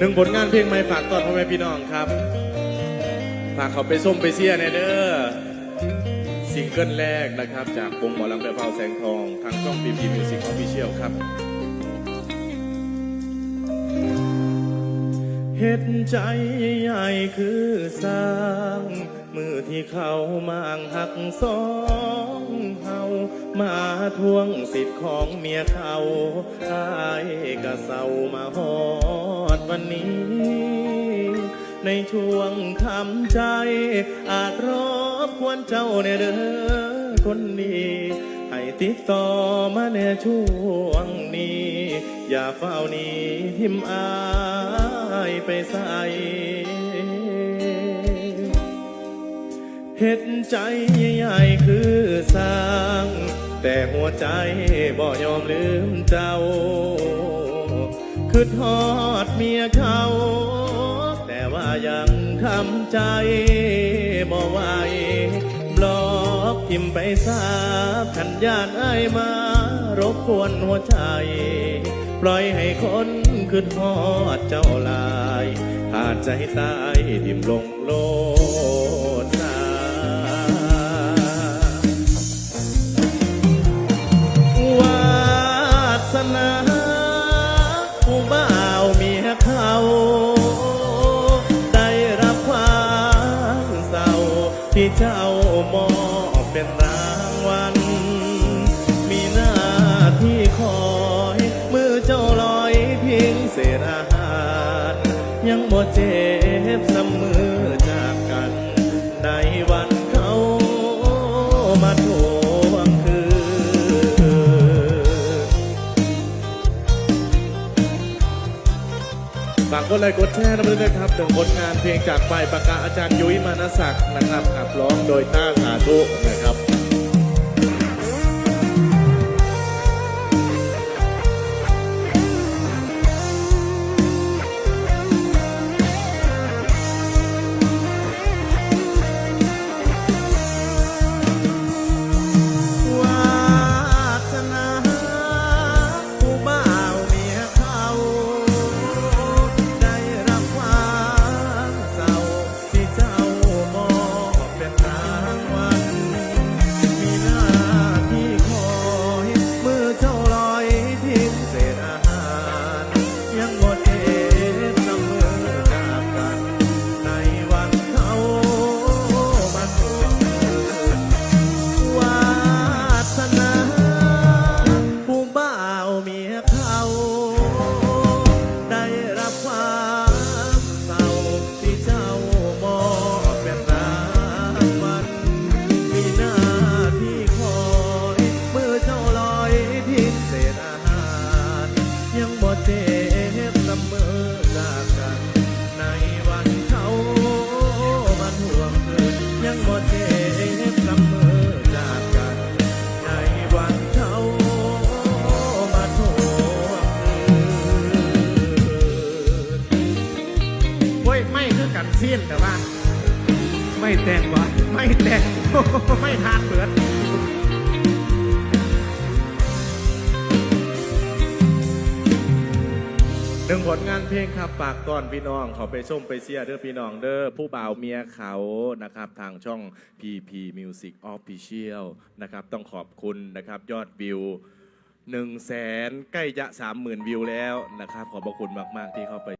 หนึ่งผลงานเพลงใหม่ฝากตอนพ่อแม่พี่น้องครับ ฝากเขาไปส้มไปเชียในเด้อซิงเกิลแรกนะครับ จากวงหมอลำแปรเผาแสงทองทางช่อง BP Music Official ครับเห็ดใจใหญ่คือสร้าง มือที่เขามางหักสองเฮามาทวงสิทธิ์ของเมียเขาอายกะเศร้ามาหอ วันนี้ ในช่วงทำใจ อาจรบกวนเจ้าในเด้อคนดีให้ติดต่อมาในช่วงนี้ อย่าเฝ้าหนี้ทิมอายไปใส่เห็ดใจใหญ่คือสร้าง แต่หัวใจบ่ยอมลืมเจ้า คือทอดเมียเขา แต่ว่ายังทำใจบ่ไหวบล็อกทิมไปซาขันยานไอมารบกวนหัวใจ ปล่อยให้คนคือทอดเจ้าลายขาดใจตายดิ่มลงโลด เจ้ามอบเป็นรางวัล มีหน้าที่คอยมือเจ้าลอยเพียงเศษอาหาร ยังบ่เจ็บสมือ ฝากกดไลค์กดแชร์นะเพื่อนๆครับถึงผลงานเพลงจากปประกาอาจารย์ยุ้ยมานศักดิ์นะครับขับร้องโดยต้าสาธุนะครับ ไคือกันสิ้นแต่ว่า ไม่แต่งวะไม่แต่งไม่ทานเบิดหนึ่งผลงานเพลงครับปากตอนพี่น้องเขาไปส้มไปเสียเด้อพี่น้องเด้อผู้บ่าวเมียเขานะครับ ทางช่อง PP Music Official นะครับ ต้องขอบคุณนะครับ ยอดวิว1 0 0 0 0แสนใกล้จะ30,000วิวแล้วนะครับ ขอบพระคุณมาก ๆ ที่เข้าไป